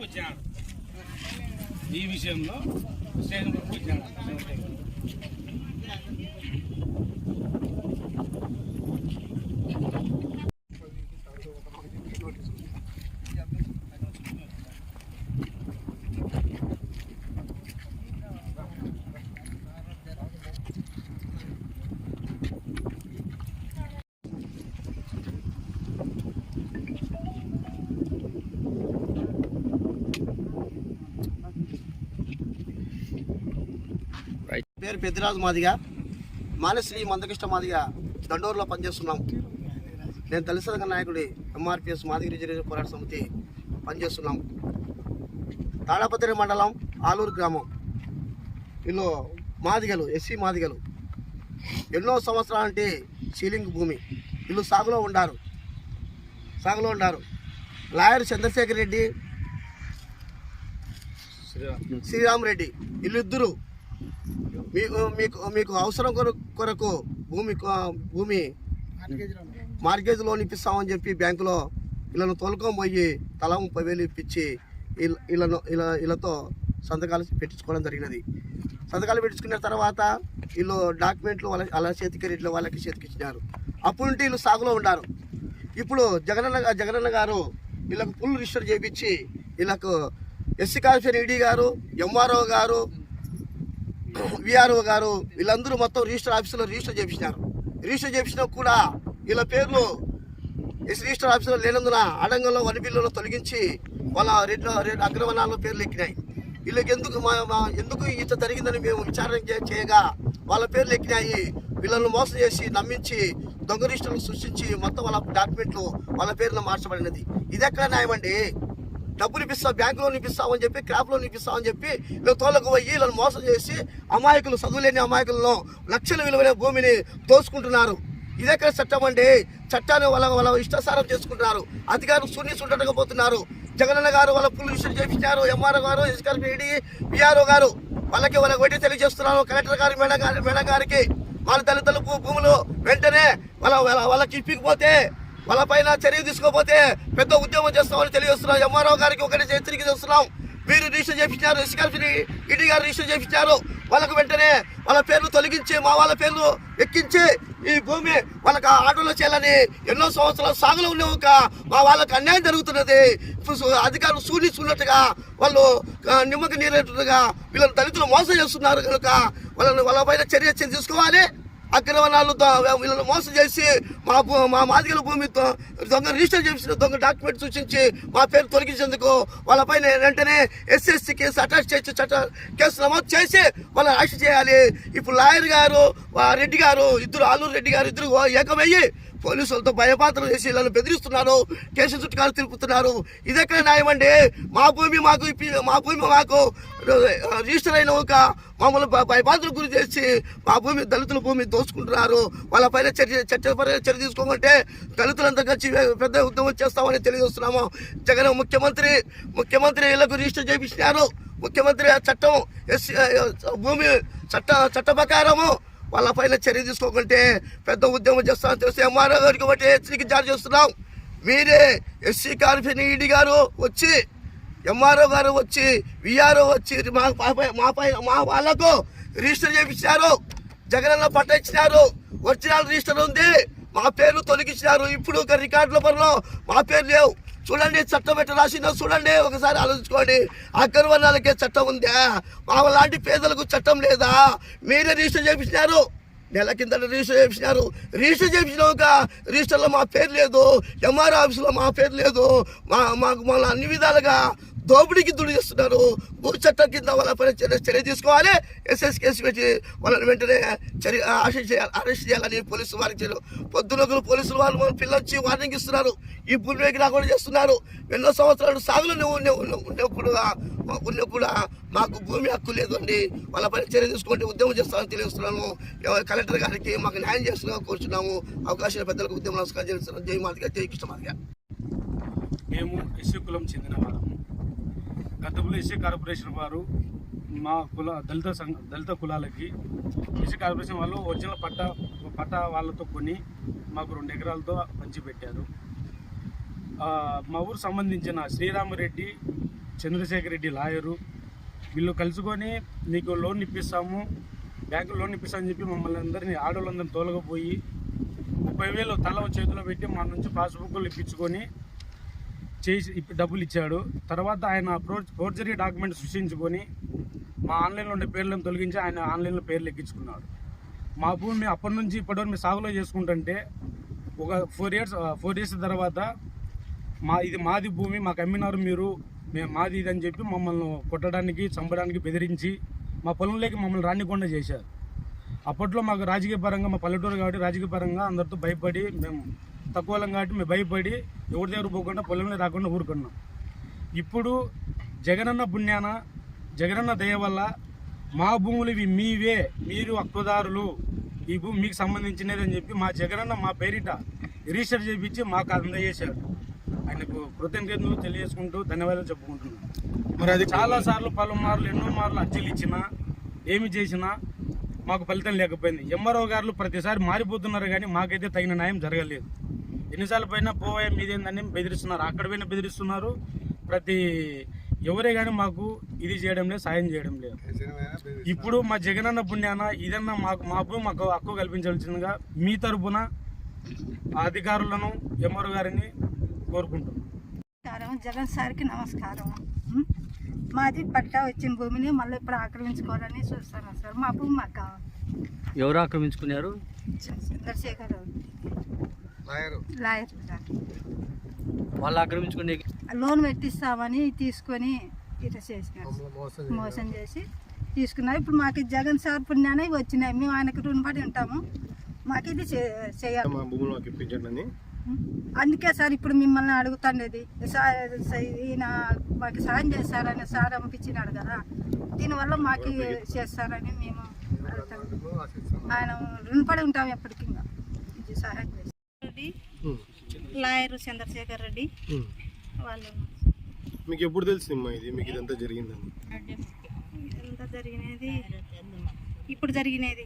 వచ్చాడు ఈ విషయంలో స్టేషన్ వరకు పేరు పెద్దిరాజు మాదిగా మానశ్రీ మందకృష్ణ మాదిగా దండోరులో పనిచేస్తున్నాం. నేను తల్లిసంగ నాయకుడి ఎంఆర్పిఎస్ మాదిగ రిజర్వేషన్ పోరాట సమితి పనిచేస్తున్నాం. తాడాపత్రి మండలం ఆలూరు గ్రామం. వీళ్ళు మాదిగలు ఎస్సీ మాదిగలు. ఎన్నో సంవత్సరాల అంటే సీలింగ్ భూమి. వీళ్ళు సాగులో ఉండారు. సాగులో ఉండారు. లాయర్ చంద్రశేఖర్ రెడ్డి శ్రీరామ్ రెడ్డి. వీళ్ళిద్దరూ మీకు మీకు మీకు అవసరం కొరకు కొరకు భూమి భూమి మార్గేజ్ లోన్ ఇప్పిస్తామని చెప్పి బ్యాంకులో వీళ్ళను తోలుకొని పోయి తల ముప్పై వేలు ఇప్పించి వీళ్ళను ఇలా వీళ్ళతో సంతకాలు పెట్టించుకోవడం జరిగినది. సంతకాలు పెట్టించుకున్న తర్వాత వీళ్ళు డాక్యుమెంట్లు వాళ్ళ వాళ్ళ చేతికి ఇట్లా వాళ్ళకి చేతికి ఇచ్చినారు. అప్పుడు నుండి వీళ్ళు సాగులో ఉన్నారు. ఇప్పుడు జగనన్న జగనన్న గారు వీళ్ళకు ఫుల్ రిజిస్టర్ చేయించి వీళ్ళకు ఎస్సీ కార్పొరేషన్ ఈడీ గారు ఎంఆర్ఓ గారు విఆర్ఓ గారు వీళ్ళందరూ మొత్తం రిజిస్టర్ ఆఫీసులో రిజిస్టర్ చేపించినారు. రిజిస్టర్ చేపించినా కూడా వీళ్ళ పేర్లు రిజిస్టర్ ఆఫీసులో లేనందున అడంగంలో వన్ బిల్లులో తొలగించి వాళ్ళ రెండు రెండు అగ్రవనాల్లో పేర్లు ఎక్కినాయి. వీళ్ళకి ఎందుకు మా మా- ఎందుకు ఇంత జరిగిందని మేము విచారణ చేయగా వాళ్ళ పేర్లు ఎక్కినాయి. వీళ్ళను మోసం చేసి నమ్మించి దొంగ రిజిస్టర్లు సృష్టించి మొత్తం వాళ్ళ డాక్యుమెంట్లు వాళ్ళ పేర్లు మార్చబడినది. ఇది ఎక్కడ న్యాయమండి? డబ్బులు ఇప్పిస్తాం బ్యాంక్ లోన్ ఇప్పిస్తామని చెప్పి క్రాప్ లోన్ ఇప్పిస్తామని చెప్పి వీళ్ళు తోళ్ళకు పోయి వీళ్ళని మోసం చేసి అమాయకులు చదువులేని అమాయకులను లక్షల విలువైన భూమిని దోచుకుంటున్నారు. ఇదెక్కడ చట్టం అండి. చట్టాన్ని వాళ్ళ వాళ్ళ ఇష్టాసారం చేసుకుంటున్నారు. అధికారులు శూన్య ఉండకపోతున్నారు జగనన్న గారు వాళ్ళ పుల్లు విషయం చేపించారు. ఎంఆర్ఓ గారు ఎస్కార్ పిడి పిఆర్ఓ గారు. వాళ్ళకి వాళ్ళకి వడ్డీ తెలియజేస్తున్నారు. కలెక్టర్ గారు మేడం గారి మేడం గారికి వాళ్ళ తల్లిదండ్రులు భూములు వెంటనే వాళ్ళ వాళ్ళ- వాళ్ళకి ఇప్పకపోతే వాళ్ళ పైన చర్య తీసుకోకపోతే పెద్ద ఉద్యమం చేస్తామని తెలియజేస్తున్నాం. ఎంఆర్ఓ గారికి ఒకటి హెచ్చరిక చేస్తున్నాం. మీరు రిజిస్టర్ చేయించారు ఎస్కాల్ఫీ ఈడీ గారు రిజిస్టర్ చేయించారు వాళ్ళకు వెంటనే వాళ్ళ పేర్లు తొలగించి మా వాళ్ళ పేర్లు ఎక్కించి ఈ భూమి వాళ్ళకి ఆటోలో చేయాలని ఎన్నో సంవత్సరాలు సాగులో ఉన్న ఒక మా వాళ్ళకి అన్యాయం జరుగుతున్నది. ఇప్పుడు అధికారులు సూచిస్తున్నట్టుగా వాళ్ళు నిమ్మకి నీరేట్టుగా వీళ్ళని దళితులు మోసం చేస్తున్నారు కనుక వాళ్ళని వాళ్ళ పైన చర్య తీసుకోవాలి. అక్రమణాలతో వీళ్ళని మోసం చేసి మా భూ మా మాదిగల భూమితో దొంగ రిజిస్టర్ చేసిన దొంగ డాక్యుమెంట్ సూచించి మా పేరు తొలగించేందుకు వాళ్ళపైన వెంటనే ఎస్ఎస్సి కేసు అటాచ్ చేసి చట్ట కేసు నమోదు చేసి వాళ్ళని అరెస్ట్ చేయాలి. ఇప్పుడు లాయర్ గారు రెడ్డి గారు ఇద్దరు ఆలూరు రెడ్డి గారు ఇద్దరు ఏకమయ్యి పోలీసులతో భయపాత్రలు చేసి వీళ్ళని బెదిరిస్తున్నారు కేసు చుట్టుకాలు తిరుపుతున్నారు. ఇదెక్కడ న్యాయం అండి? మా భూమి మాకు మా భూమి మాకు రిజిస్టర్ అయిన ఒక మమ్మల్ని భయపాత్రలు గురి చేసి మా భూమి దళితుల భూమి దోచుకుంటున్నారు. వాళ్ళపైన చర్య చట్టపర చర్య తీసుకోమంటే దళితులంతా కలిసి పెద్ద ఉద్యమం చేస్తామని తెలియజేస్తున్నాము. జగన్ ముఖ్యమంత్రి ముఖ్యమంత్రి ఇళ్ళకు రిజిస్టర్ చేయించినారు. ముఖ్యమంత్రి ఆ చట్టం ఎస్ భూమి చట్ట చట్ట ప్రకారము వాళ్ళ పైన చర్య తీసుకోకుంటే పెద్ద ఉద్యమం చేస్తామని తెలిసి ఎంఆర్ఓ గారికి ఒకటి హెచ్చరిక జారీ చేస్తున్నాం. మీరే ఎస్సీ కార్పొరేషన్ ఈడీ గారు వచ్చి ఎంఆర్ఓ గారు వచ్చి విఆర్ఓ వచ్చి మా పై మా పై మా వాళ్ళకు రిజిస్టర్ చేయించారు జగనన్న పట్ట ఇచ్చినారు ఒరిజినల్ రిజిస్టర్ ఉంది. మా పేర్లు తొలగించినారు. ఇప్పుడు ఒక రికార్డుల పనిలో మా పేరు లేవు. చూడండి చట్టం ఎట్లా రాసిందో చూడండి ఒకసారి ఆలోచించుకోండి. అగ్రవర్ణాలకే చట్టం ఉందా? మా లాంటి పేదలకు చట్టం లేదా? మీరే రిజిస్టర్ చేపించినారు నెల కింద రిజిస్టర్ చేయించినారు. రిజిస్టర్ చేయించినాక రిజిస్టర్లో మా పేరు లేదు ఎంఆర్ ఆఫీసులో మా పేరు లేదు. మా మాకు మన అన్ని విధాలుగా దోపిడీకి దుడి చేస్తున్నారు. భూ చట్టం కింద వాళ్ళపైన చర్య తీసుకోవాలి. ఎస్ఎస్ కేసు పెట్టి వాళ్ళని వెంటనే చర్య అరెస్ట్ చేయాలి అరెస్ట్ చేయాలని పోలీసు వారికి చెప్పారు. పోలీసులు వాళ్ళు మన పిల్లొచ్చి వచ్చి వార్నింగ్ ఇస్తున్నారు. ఈ భూమిలోకి రాకుండా చేస్తున్నారు. ఎన్నో సంవత్సరాలు సాగులో నువ్వు ఉన్న- ఉన్న- ఉన్నప్పుడు ఉన్నప్పుడు మాకు భూమి హక్కు లేదు అండి. వాళ్ళ పైన చర్య తీసుకుంటే ఉద్యమం చేస్తామని తెలియజేస్తున్నాము. కలెక్టర్ గారికి మాకు న్యాయం చేస్తున్నా కోరుచున్నాము. అవకాశం పెద్దలకు ఉద్యమం నమస్కారం చేస్తున్నాం జై మాదిగా జై కృష్ణమాదిగా మేము ఎస్సీ కులం చెందిన వాళ్ళము. గతంలో ఎస్సీ కార్పొరేషన్ వారు మా కుల దళిత సంఘ దళిత కులాలకి ఎస్సీ కార్పొరేషన్ వాళ్ళు ఒరిజినల్ పట్ట పట్ట వాళ్ళతో కొని మాకు రెండు ఎకరాలతో పంచిపెట్టారు మా ఊరు సంబంధించిన శ్రీరామరెడ్డి చంద్రశేఖర్ రెడ్డి లాయరు వీళ్ళు కలుసుకొని నీకు లోన్ ఇప్పిస్తాము బ్యాంకు లోన్ ఇప్పిస్తామని చెప్పి మమ్మల్ని అందరినీ ఆడవాళ్ళందరినీ తోలకపోయి ముప్పై వేలు తల చేతిలో పెట్టి మా నుంచి పాస్బుక్లు ఇప్పించుకొని చేసి డబ్బులు ఇచ్చాడు తర్వాత ఆయన ఫోర్ ఫోర్జరీ డాక్యుమెంట్ సృష్టించుకొని మా ఆన్లైన్లో ఉండే పేర్లను తొలగించి ఆయన ఆన్లైన్లో పేర్లు ఎక్కించుకున్నాడు. మా భూమి అప్పటి నుంచి ఇప్పటివరకు మేము సాగులో చేసుకుంటుంటే ఒక ఫోర్ ఇయర్స్ ఫోర్ ఇయర్స్ తర్వాత మా ఇది మాది భూమి మాకు అమ్మినారు మీరు మేము మాది ఇది అని చెప్పి మమ్మల్ని కొట్టడానికి చంపడానికి బెదిరించి మా పొలంలోకి మమ్మల్ని రానికుండా చేశారు. అప్పట్లో మాకు రాజకీయ పరంగా మా పల్లెటూరు కాబట్టి రాజకీయ పరంగా అందరితో భయపడి మేము తక్కువలం కాబట్టి మేము భయపడి ఎవరి దగ్గర పోకుండా పొలంలో రాకుండా ఊరుకున్నాం. ఇప్పుడు జగనన్న పుణ్యాన జగనన్న దయ వల్ల మా భూములు ఇవి మీవే మీరు హక్కుదారులు ఈ భూమి మీకు సంబంధించినది అని చెప్పి మా జగనన్న మా పేరిట రిజిస్టర్ చేయించి మాకు అందజేశాడు ఆయనకు కృతజ్ఞతలు తెలియజేసుకుంటూ ధన్యవాదాలు చెప్పుకుంటున్నాను మరి అది చాలా సార్లు పలుమార్లు ఎన్నో మార్లు అర్జీలు ఇచ్చినా ఏమి చేసినా మాకు ఫలితం లేకపోయింది. ఎంఆర్ఓ గారు ప్రతిసారి మారిపోతున్నారు కానీ మాకైతే తగిన న్యాయం జరగలేదు. ఎన్నిసార్లు పైన పోయే మీదేందని బెదిరిస్తున్నారు. అక్కడ పోయినా బెదిరిస్తున్నారు. ప్రతి ఎవరే కానీ మాకు ఇది చేయడం లేదు సాయం చేయడం లేదు. ఇప్పుడు మా జగనన్న పుణ్యాన ఇదన్నా మాకు మాకు మాకు హక్కు కల్పించవలసిందిగా మీ తరపున ఆ అధికారులను ఎంఆర్ఓ గారిని కోరుకుంటున్నాం. నమస్కారం. జగన్ సార్కి నమస్కారం? మాది పట్టా వచ్చిన భూమిని మళ్ళీ ఇప్పుడు ఆక్రమించుకోవాలని చూస్తాను సార్. మా భూమి మాకు? కావాలి ఎవరు ఆక్రమించుకున్నారు? చంద్రశేఖర్ లాయర్. వాళ్ళు ఆక్రమించుకునే లోన్ పెట్టిస్తామని తీసుకొని ఇట్లా చేసినారు మోసం చేసి తీసుకున్నారు. ఇప్పుడు మాకు జగన్ సార్ పుణ్యాన వచ్చినాయి. మేము ఆయనకు రుణపడి ఉంటాము. మాకు ఇది చే- చేయాలి. అందుకే సార్ ఇప్పుడు మిమ్మల్ని అడుగుతుండేది. ఈయన మాకు సాయం చేస్తారని సార్ పంపించినాడు కదా. దీనివల్ల మాకు చేస్తారని మేము అడుగుతాం. ఆయన రుణపడి ఉంటాం ఎప్పటికీ సహాయం లాయర్ చంద్రశేఖర్ రెడ్డి. వాళ్ళు మీకు ఎప్పుడు తెలిసిందమ్మా ఇది? మీకు ఇదంతా జరిగిందని? ఎంత జరిగినది ఇప్పుడు జరిగినది.